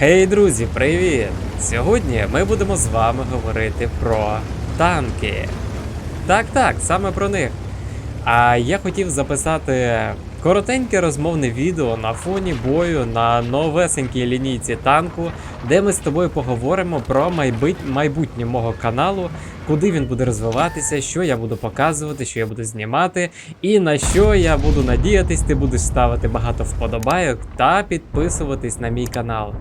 Гей, друзі, привіт! Сьогодні ми будемо з вами говорити про танки. Так, так, саме про них. А я хотів записати коротеньке розмовне відео на фоні бою на новесенькій лінійці танку, де ми з тобою поговоримо про майбут- майбутнє мого каналу, куди він буде розвиватися, що я буду показувати, що я буду знімати, і на що я буду надіятись, ти будеш ставити багато вподобайок та підписуватись на мій канал.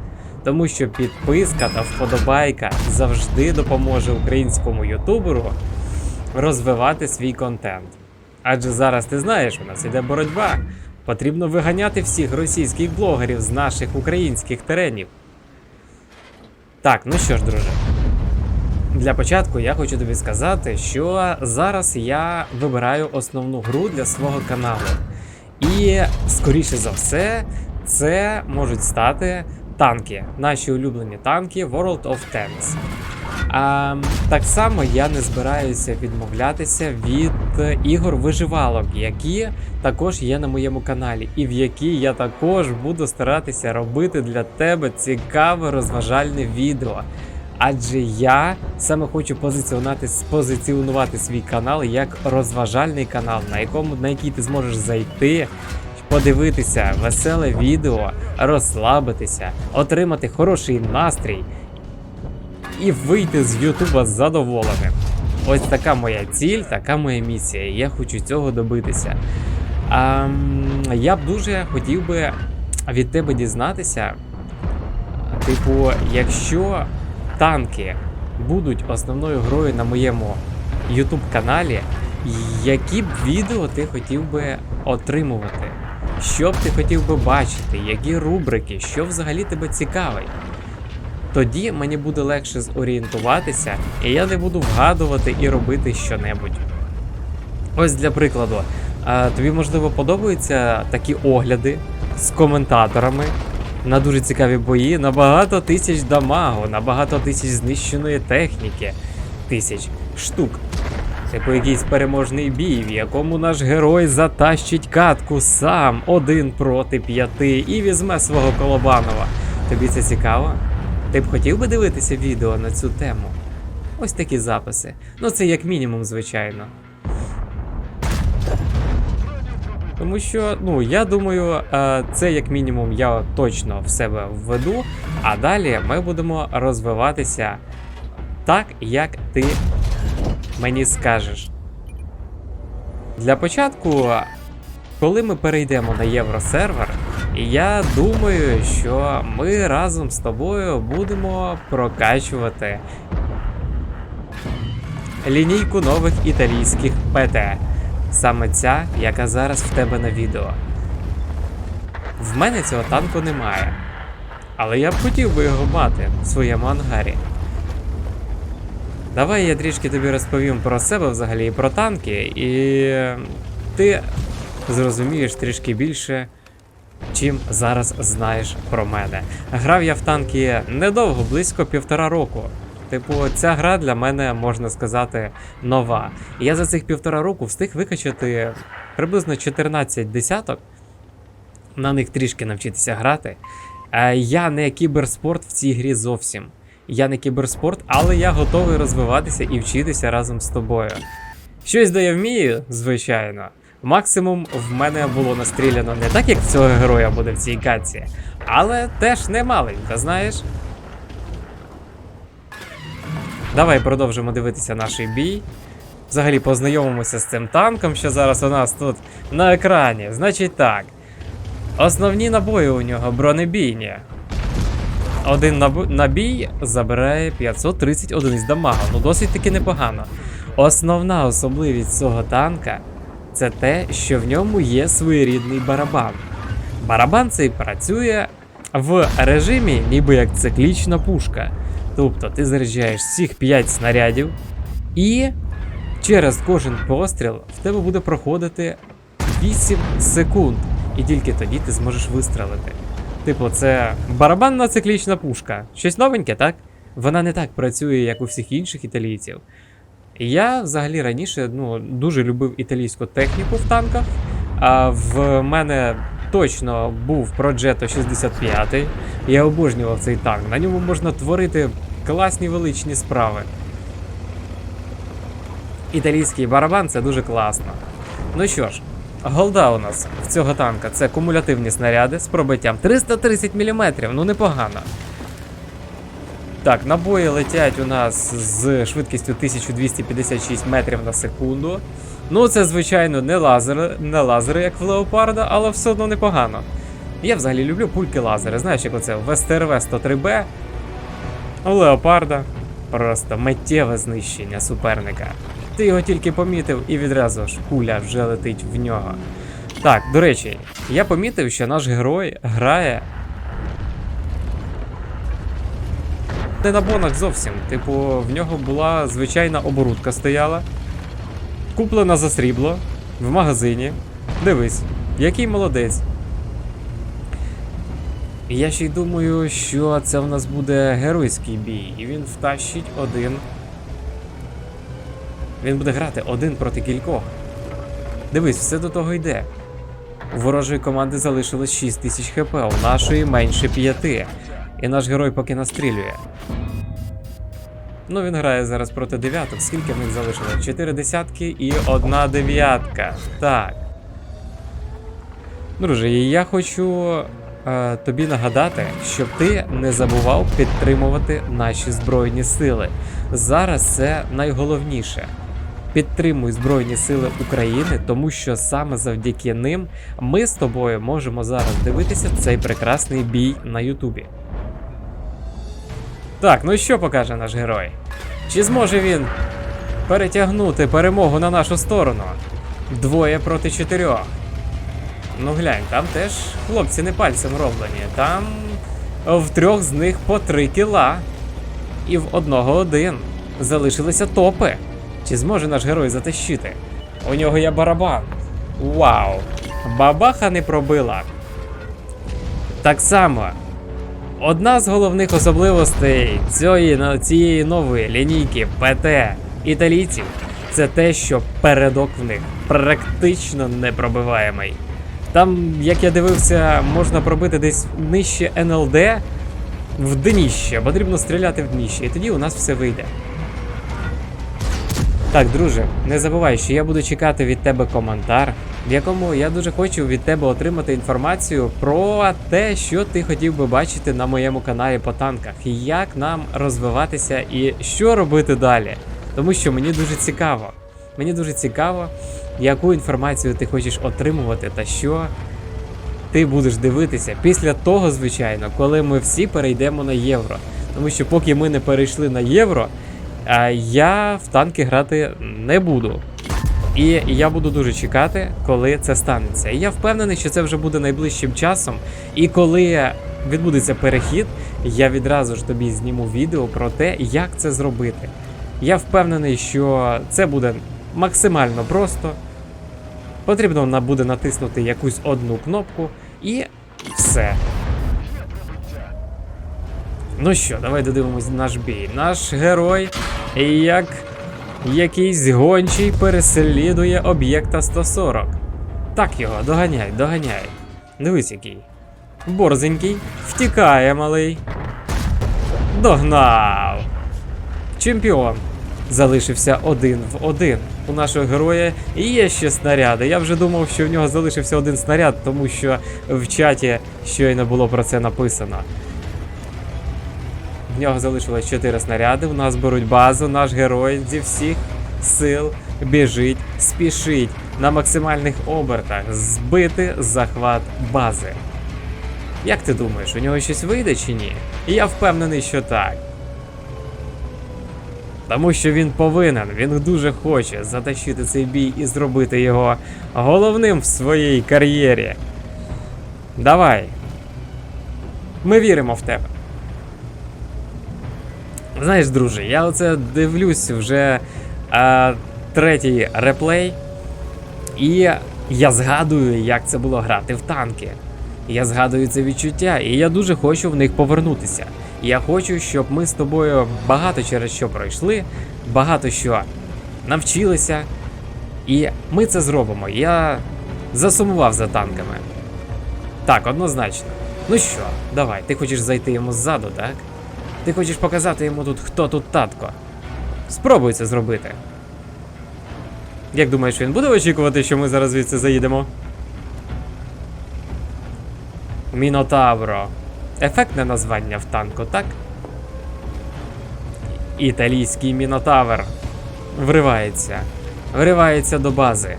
Тому що підписка та вподобайка завжди допоможе українському ютуберу розвивати свій контент. Адже зараз ти знаєш, у нас іде боротьба. Потрібно виганяти всіх російських блогерів з наших українських теренів. Так, ну що ж, друже. Для початку я хочу тобі сказати, що зараз я вибираю основну гру для свого каналу. І, скоріше за все, це можуть стати танки, наші улюблені танки World of Tanks. А, так само я не збираюся відмовлятися від е, ігор виживалок, які також є на моєму каналі, і в які я також буду старатися робити для тебе цікаве розважальне відео. Адже я саме хочу позиціонувати, позиціонувати свій канал як розважальний канал, на якому на який ти зможеш зайти, подивитися веселе відео, розслабитися, отримати хороший настрій і вийти з Ютуба задоволеним. Ось така моя ціль, така моя місія. і Я хочу цього добитися. А, я б дуже хотів би від тебе дізнатися. Типу, якщо танки будуть основною грою на моєму YouTube каналі, які б відео ти хотів би отримувати? Що б ти хотів би бачити? Які рубрики, що взагалі тебе цікавить? Тоді мені буде легше зорієнтуватися, і я не буду вгадувати і робити щонебудь. Ось для прикладу, тобі можливо подобаються такі огляди з коментаторами на дуже цікаві бої, на багато тисяч дамагу, на багато тисяч знищеної техніки, тисяч штук. Типу якийсь переможний бій, в якому наш герой затащить катку сам один проти п'яти і візьме свого Колобанова. Тобі це цікаво? Ти б хотів би дивитися відео на цю тему? Ось такі записи. Ну це як мінімум, звичайно. Тому що, ну, я думаю, е, це як мінімум я точно в себе введу, а далі ми будемо розвиватися так, як ти мені скажеш. Для початку, коли ми перейдемо на євросервер, я думаю, що ми разом з тобою будемо прокачувати лінійку нових італійських ПТ. Саме ця, яка зараз в тебе на відео. В мене цього танку немає. Але я б хотів би його мати в своєму ангарі. Давай я трішки тобі розповім про себе взагалі і про танки, і ти зрозумієш трішки більше, чим зараз знаєш про мене. Грав я в танки недовго, близько півтора року. Типу, ця гра для мене, можна сказати, нова. І я за цих півтора року встиг викачати приблизно 14 десяток, на них трішки навчитися грати. Е, Я не кіберспорт в цій грі зовсім. Я не кіберспорт, але я готовий розвиватися і вчитися разом з тобою. Щось де я вмію, звичайно. Максимум в мене було настріляно не так, як цього героя буде в цій катці, але теж не маленько, знаєш. Давай продовжимо дивитися наш бій. Взагалі познайомимося з цим танком, що зараз у нас тут на екрані. Значить так. Основні набої у нього бронебійні. Один набій забирає 530 одиниць дамагу. Ну досить таки непогано. Основна особливість цього танка це те, що в ньому є своєрідний барабан. Барабан цей працює в режимі, ніби як циклічна пушка. Тобто ти заряджаєш всіх 5 снарядів, і через кожен постріл в тебе буде проходити 8 секунд. І тільки тоді ти зможеш вистрелити. Типу, це барабанна циклічна пушка. Щось новеньке, так? Вона не так працює, як у всіх інших італійців. Я взагалі раніше ну, дуже любив італійську техніку в танках. А в мене точно був Progetto 65. Я обожнював цей танк. На ньому можна творити класні величні справи. Італійський барабан це дуже класно. Ну що ж, голда у нас в цього танка це кумулятивні снаряди з пробиттям 330 мм, ну непогано. Так, набої летять у нас з швидкістю 1256 метрів на секунду. Ну, це, звичайно, не лазери, не лазери, як в Леопарда, але все одно непогано. Я взагалі люблю пульки лазери. Знаєш, як оце в СТРВ 103Б. У Леопарда просто миттєве знищення суперника. Ти його тільки помітив і відразу ж куля вже летить в нього. Так, до речі, я помітив, що наш герой грає не на бонах зовсім. Типу, в нього була звичайна оборудка стояла. Куплена за срібло в магазині. Дивись, який молодець. Я ще й думаю, що це в нас буде геройський бій, і він втащить один. Він буде грати один проти кількох. Дивись, все до того йде. У ворожої команди залишилось 6 тисяч хп, у нашої менше 5. І наш герой поки настрілює. Ну, він грає зараз проти дев'яток. Скільки в них залишилось? Чотири десятки і одна дев'ятка. Так. Друже, я хочу е, тобі нагадати, щоб ти не забував підтримувати наші Збройні Сили. Зараз це найголовніше. Підтримуй Збройні Сили України, тому що саме завдяки ним ми з тобою можемо зараз дивитися цей прекрасний бій на Ютубі. Так, ну що покаже наш герой? Чи зможе він перетягнути перемогу на нашу сторону? Двоє проти чотирьох. Ну глянь, там теж хлопці не пальцем роблені. Там в трьох з них по три кіла. І в одного один. Залишилися топи. Чи зможе наш герой затащити? У нього є барабан. Вау! Бабаха не пробила. Так само. Одна з головних особливостей цієї, цієї нової лінійки ПТ італійців це те, що передок в них практично непробиваємий. Там, як я дивився, можна пробити десь нижче НЛД в дніще. Потрібно стріляти в дніще, і тоді у нас все вийде. Так, друже, не забувай, що я буду чекати від тебе коментар, в якому я дуже хочу від тебе отримати інформацію про те, що ти хотів би бачити на моєму каналі по танках, як нам розвиватися і що робити далі. Тому що мені дуже цікаво. Мені дуже цікаво, яку інформацію ти хочеш отримувати та що ти будеш дивитися після того, звичайно, коли ми всі перейдемо на євро. Тому що поки ми не перейшли на євро, я в танки грати не буду. І я буду дуже чекати, коли це станеться. І я впевнений, що це вже буде найближчим часом. І коли відбудеться перехід, я відразу ж тобі зніму відео про те, як це зробити. Я впевнений, що це буде максимально просто. Потрібно буде натиснути якусь одну кнопку і все. Ну що, давай додивимось наш бій. Наш герой, як якийсь гончий, переслідує об'єкта 140. Так його, доганяй, доганяй. Дивись який. Борзенький, втікає малий. Догнав. Чемпіон. Залишився один в один. У нашого героя є ще снаряди. Я вже думав, що в нього залишився один снаряд, тому що в чаті щойно було про це написано. В нього залишилось 4 снаряди. У нас беруть базу. Наш герой зі всіх сил біжить, спішить на максимальних обертах збити захват бази. Як ти думаєш, у нього щось вийде чи ні? Я впевнений, що так. Тому що він повинен, він дуже хоче затащити цей бій і зробити його головним в своїй кар'єрі. Давай. Ми віримо в тебе. Знаєш, друже, я оце дивлюсь вже е, третій реплей, і я згадую, як це було грати в танки. Я згадую це відчуття, і я дуже хочу в них повернутися. Я хочу, щоб ми з тобою багато через що пройшли, багато що навчилися, і ми це зробимо. Я засумував за танками. Так, однозначно. Ну що, давай, ти хочеш зайти йому ззаду, так? Ти хочеш показати йому тут, хто тут татко. Спробуй це зробити. Як думаєш, він буде очікувати, що ми зараз звідси заїдемо? Мінотавро. Ефектне названня в танку, так? Італійський мінотавр. Вривається. Вривається до бази.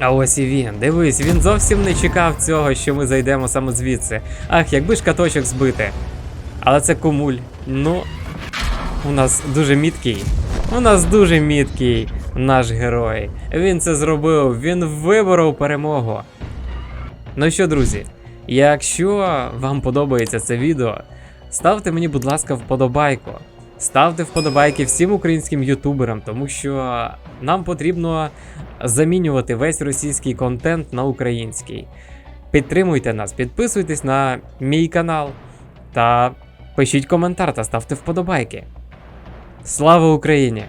А ось і він. Дивись, він зовсім не чекав цього, що ми зайдемо саме звідси. Ах, якби ж каточок збити. Але це кумуль. Ну. У нас дуже міткий. У нас дуже міткий наш герой. Він це зробив, він виборов перемогу. Ну що, друзі, якщо вам подобається це відео, ставте мені, будь ласка, вподобайку. Ставте вподобайки всім українським ютуберам, тому що нам потрібно замінювати весь російський контент на український. Підтримуйте нас, підписуйтесь на мій канал та пишіть коментар та ставте вподобайки. Слава Україні!